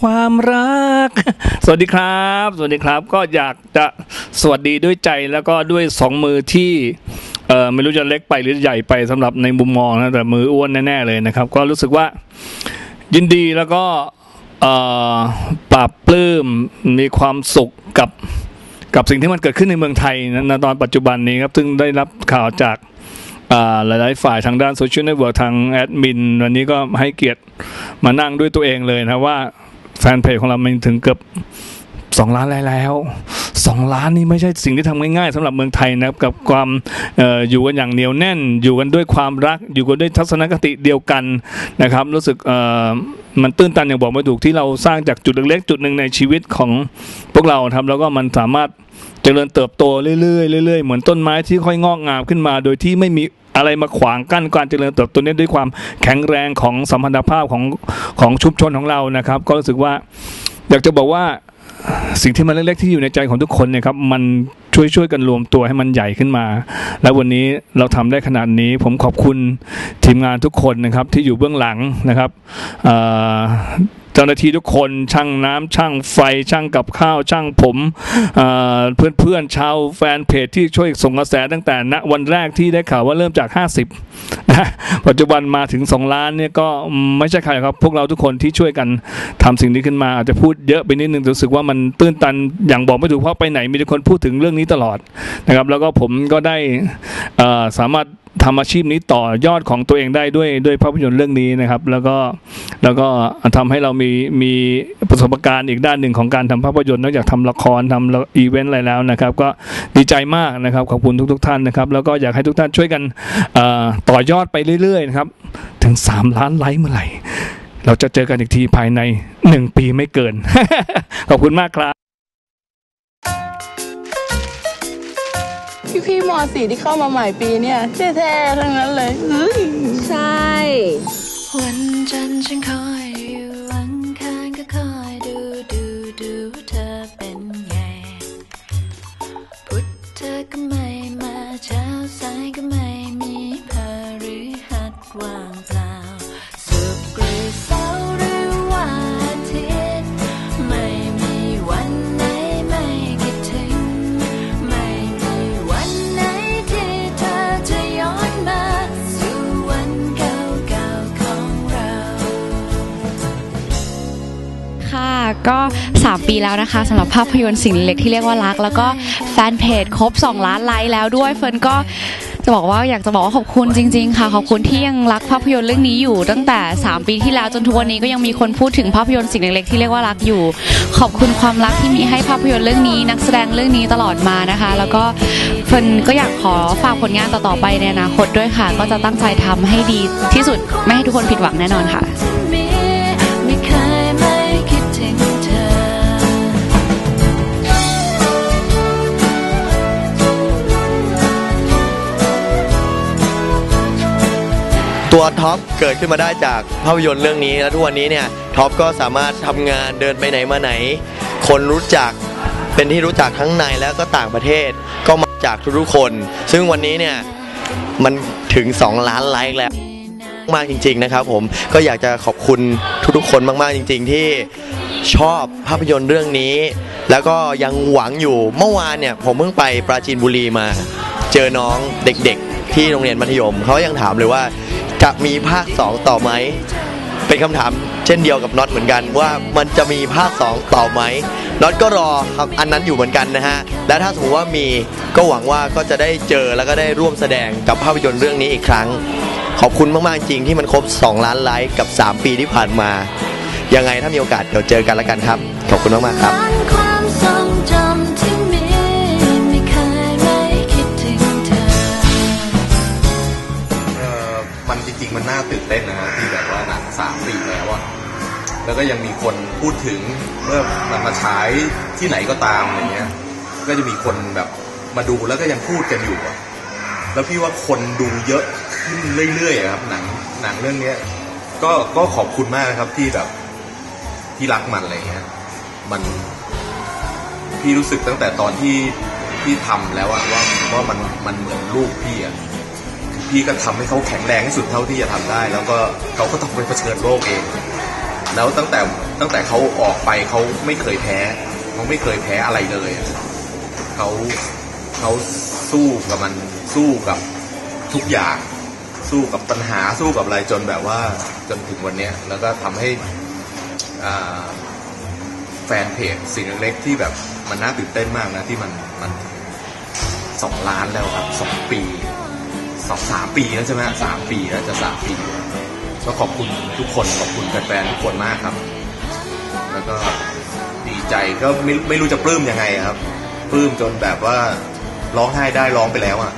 ความรัก สวัสดีครับ สวัสดีครับ ก็อยากจะสวัสดีด้วยใจแล้วก็ด้วยสองมือที่เออไม่รู้จะเล็กไปหรือใหญ่ไปสำหรับในมุมมองนะแต่มืออ้วนแน่ๆเลยนะครับ ก็รู้สึกว่ายินดีแล้วก็เอ่อปราบปลื้มมีความสุขกับกับสิ่งที่มันเกิดขึ้นในเมืองไทยนะตอนปัจจุบันนี้ครับ ซึ่งได้รับข่าวจากอ่าหลายๆฝ่ายทางด้านโซเชียลเน็ตเวิร์กทางแอดมินวันนี้ก็ให้เกียรติมานั่งด้วยตัวเองเลยนะว่า แฟนเพจของเรามันถึงเกือบสองล้านแล้วสองล้านนี่ไม่ใช่สิ่งที่ทำง่ายๆสำหรับเมืองไทยนะครับกับความอออยู่กันอย่างเหนียวแน่น อยู่กันด้วยความรัก อยู่กันด้วยทัศนคติเดียวกันนะครับ รู้สึกมันตื้นตันอย่างบอกไม่ถูกที่เราสร้างจากจุดเล็กๆจุดหนึ่งในชีวิตของพวกเราครับแล้วก็มันสามารถเจริญเติบโตเรื่อยๆเรื่อยๆเหมือนต้นไม้ที่ค่อยงอกงามขึ้นมา โดยที่ไม่มี อะไรมาขวางกั้นการเจริญเติบโตนี้ด้วยความแข็งแรงของสัมพันธภาพของของชุมชนของเรานะครับ ก็รู้สึกว่าอยากจะบอกว่าสิ่งที่มันเล็กๆที่อยู่ในใจของทุกคนเนี่ยครับมันช่วยช่วยกันรวมตัวให้มันใหญ่ขึ้นมา และวันนี้เราทำได้ขนาดนี้ ผมขอบคุณทีมงานทุกคนนะครับที่อยู่เบื้องหลังนะครับ จ้าหน้าที่ทุกคนช่างน้ำช่างไฟช่างกับข้าวช่างผมเพื่อนเพื่อนๆชาวแฟนเพจที่ช่วยส่งกระแสตั้งแต่ณวันแรกที่ได้ข่าวว่าเริ่มจาก 50นะปัจจุบันมาถึง 2 ล้านเนี่ยก็ไม่ใช่ใครครับ พวกเราทุกคนที่ช่วยกันทำสิ่งนี้ขึ้นมา อาจจะพูดเยอะไปนิดนึงรู้สึกว่ามันตื้นตันอย่างบอกไม่ถูกเพราะไปไหนมีแต่คนพูดถึงเรื่องนี้ตลอดนะครับแล้วก็ผมก็ได้สามารถ ทำอาชีพนี้ต่อยอดของตัวเองได้ด้วยด้วยภาพยนตร์เรื่องนี้นะครับ แล้วก็แล้วก็ทำให้เรามีมีประสบการณ์อีกด้านหนึ่งของการทำภาพยนตร์นอกจากทำละครทำอีเวนต์อะไรแล้วนะครับ ก็ดีใจมากนะครับขอบคุณทุกๆท่านนะครับ แล้วก็อยากให้ทุกท่านช่วยกันต่อยอดไปเรื่อยๆนะครับถึง 3 ล้านไลค์เมื่อไหร่ เราจะเจอกันอีกทีภายใน 1 ปีไม่เกิน ขอบคุณมากครับ พี่พี่ๆมสี่ที่เข้ามาใหม่ปีเนี่ยแท้ๆทั้งนั้นเลยเฮ้ยใช่ วันจันทร์ฉันคอย ก็ 3 ปีแล้วนะคะสำหรับภาพยนตร์สิ่งเล็กที่เรียกว่ารัก แล้วก็แฟนเพจครบ 2 ล้านไลค์แล้วด้วยเฟิร์นก็จะบอกว่าอยากจะบอกว่าขอบคุณจริง ๆ ค่ะ ขอบคุณที่ยังรักภาพยนตร์เรื่องนี้อยู่ ตั้งแต่ 3 ปีที่แล้วจนทุกวันนี้ก็ยังมีคนพูดถึงภาพยนตร์สิ่งเล็กๆที่เรียกว่ารักอยู่ ขอบคุณความรักที่มีให้ภาพยนตร์เรื่องนี้ นักแสดงเรื่องนี้ตลอดมานะคะ แล้วก็เฟิร์นก็อยากขอฝากผลงานต่อๆไปในอนาคตด้วยค่ะ ก็จะตั้งใจทำให้ดีที่สุดไม่ให้ทุกคนผิดหวังแน่นอนค่ะ ตัวท็อปเกิดขึ้นมาได้จากภาพยนตร์เรื่องนี้แล้วทุกวันนี้เนี่ยท็อปก็สามารถทำงานเดินไปไหนมาไหน คนรู้จักเป็นที่รู้จักทั้งในแล้วก็ต่างประเทศ ก็มาจากทุกๆคน ซึ่งวันนี้เนี่ยมันถึง 2 ล้านไลค์แล้วมากจริง ๆนะครับ ผมก็อยากจะขอบคุณทุกๆคนมากๆจริง ๆ ที่ชอบภาพยนตร์เรื่องนี้ แล้วก็ยังหวังอยู่เมื่อวานเนี่ยผมเพิ่งไปปราจีนบุรีมา เจอน้องเด็กๆ ที่โรงเรียนมัธยมเขายังถามเลยว่า จะมีภาค 2 ต่อไหม เป็นคำถามเช่นเดียวกับน็อตเหมือนกันว่ามันจะมีภาค 2 ต่อไหมน็อตก็รอครับอันนั้นอยู่เหมือนกันนะฮะ และถ้าสมมติว่ามีก็หวังว่าก็จะได้เจอแล้วก็ได้ร่วมแสดงกับภาพยนตร์เรื่องนี้อีกครั้ง ขอบคุณมากๆจริงที่มันครบ 2 ล้านไลค์กับ 3 ปีที่ผ่านมา ยังไงถ้ามีโอกาสเดี๋ยวเจอกันแล้วกันครับ ขอบคุณมากๆครับ ๆมันน่าตื่นเต้นนะฮะที่แบบว่าหนังสามปีแล้วอะแล้วก็ยังมีคนพูดถึงเมื่อมันมาฉายที่ไหนก็ตามอะไรเงี้ย ก็จะมีคนแบบมาดูแล้วก็ยังพูดกันอยู่อะแล้วพี่ว่าคนดูเยอะขึ้นเรื่อยๆอะครับหนังหนังเรื่องเนี้ย ก็ก็ขอบคุณมากนะครับที่แบบที่รักมันอะไรเงี้ย มันพี่รู้สึกตั้งแต่ตอนที่พี่ทำแล้วอะว่าว่ามันมันเหมือนลูกพี่อะ พี่ก็ทำให้เขาแข็งแรงที่สุดเท่าที่จะทำได้ แล้วก็เขาก็ต้องไปเผชิญโลกเอง แล้วตั้งแต่ตั้งแต่เขาออกไปเขาไม่เคยแพ้เขาไม่เคยแพ้อะไรเลยเขาเขาสู้กับมันสู้กับทุกอย่าง สู้กับปัญหาสู้กับอะไรจนแบบว่าจนถึงวันเนี้ยแล้วก็ทำให้อ่าแฟนเพจสิ่งเล็กที่แบบมันน่าตื่นเต้นมากนะที่มันมันสองล้านแล้วครับสองปี สองสามปีแล้วใช่ไหมสามปีแล้วจะสามปีก็ขอบคุณทุกคนขอบคุณแฟนๆทุกคนมากครับ แล้วก็ดีใจก็ไม่ไม่รู้จะปลื้มยังไงครับปลื้มจนแบบว่าร้องไห้ได้ร้องไปแล้วอะ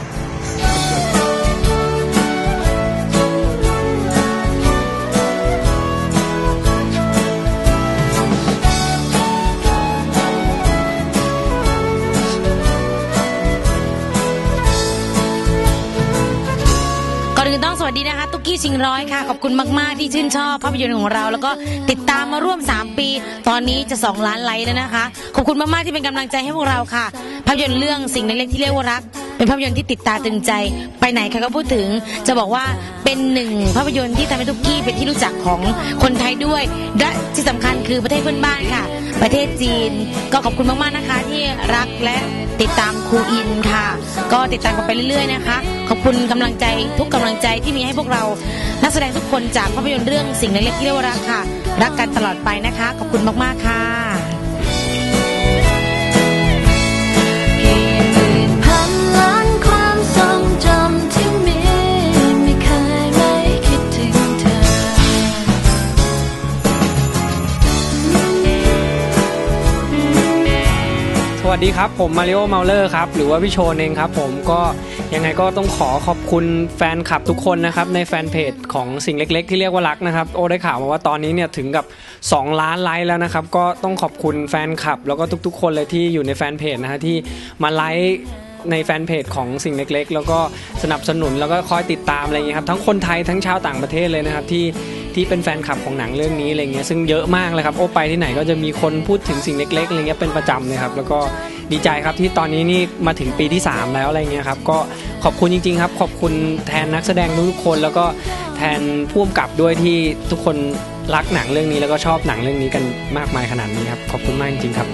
กี้ชิงร้อยค่ะ ขอบคุณมาก ๆ ที่ชื่นชอบภาพยนตร์ของเรา แล้วก็ติดตามมาร่วม 3 ปี ตอนนี้จะ 2 ล้านไลค์แล้วนะคะ ขอบคุณมาก ๆ ที่เป็นกำลังใจให้พวกเราค่ะ ภาพยนตร์เรื่องสิ่งเล็กๆที่เรียกว่ารัก เป็นภาพยนตร์ที่ติดตาตึงใจ ไปไหนใครก็พูดถึง จะบอกว่าเป็นหนึ่งภาพยนตร์ที่ทำให้ตุ๊กกี้เป็นที่รู้จักของคนไทยด้วยและที่สำคัญคือประเทศเพื่อนบ้านค่ะ ประเทศจีนก็ขอบคุณมากๆนะคะ ที่รักและติดตามครูอินค่ะ ก็ติดตามกันไปเรื่อยๆนะคะ ขอบคุณกำลังใจทุกกำลังใจที่มีให้พวกเรา นักแสดงทุกคนจากภาพยนตร์เรื่องสิ่งเล็กๆที่เรียกว่ารักค่ะ รักกันตลอดไปนะคะ ขอบคุณมากๆค่ะ วัสดีครับ ผมมาริโอเมาเลอร์ครับ หรือว่าพี่โชนเองครับ ผมก็ยังไงก็ต้องขอขอบคุณแฟนคลับทุกคนนะครับ ในแฟนเพจของสิ่งเล็ก ๆ ที่เรียกว่ารักนะครับ โอ้ได้ข่าวมาว่าตอนนี้เนี่ยถึงกับ 2 ล้านไลค์แล้วนะครับ ก็ต้องขอบคุณแฟนคลับ แล้วก็ทุก ๆ คนเลยที่อยู่ในแฟนเพจนะฮะที่มาไลค์ ในแฟนเพจของสิ่งเล็กๆ แล้วก็สนับสนุนแล้วก็คอยติดตามอะไรอย่างเงี้ยครับทั้งคนไทยทั้งชาวต่างประเทศเลยนะครับที่ที่เป็นแฟนคลับของหนังเรื่องนี้อะไรเงี้ยซึ่งเยอะมากเลยครับโอ้ไปที่ไหนก็จะมีคนพูดถึงสิ่งเล็กๆอะไรเงี้ยเป็นประจำเลยครับแล้วก็ดีใจครับที่ตอนนี้นี่มาถึงปีที่ 3 แล้วอะไรเงี้ยครับก็ขอบคุณจริง ๆ ครับ ขอบคุณแทนนักแสดงทุกๆคน แล้วก็แทนผู้กำกับด้วยที่ทุกคนรักหนังเรื่องนี้แล้วก็ชอบหนังเรื่องนี้กันมากมายขนาดนี้ครับขอบคุณมากจริงๆครับ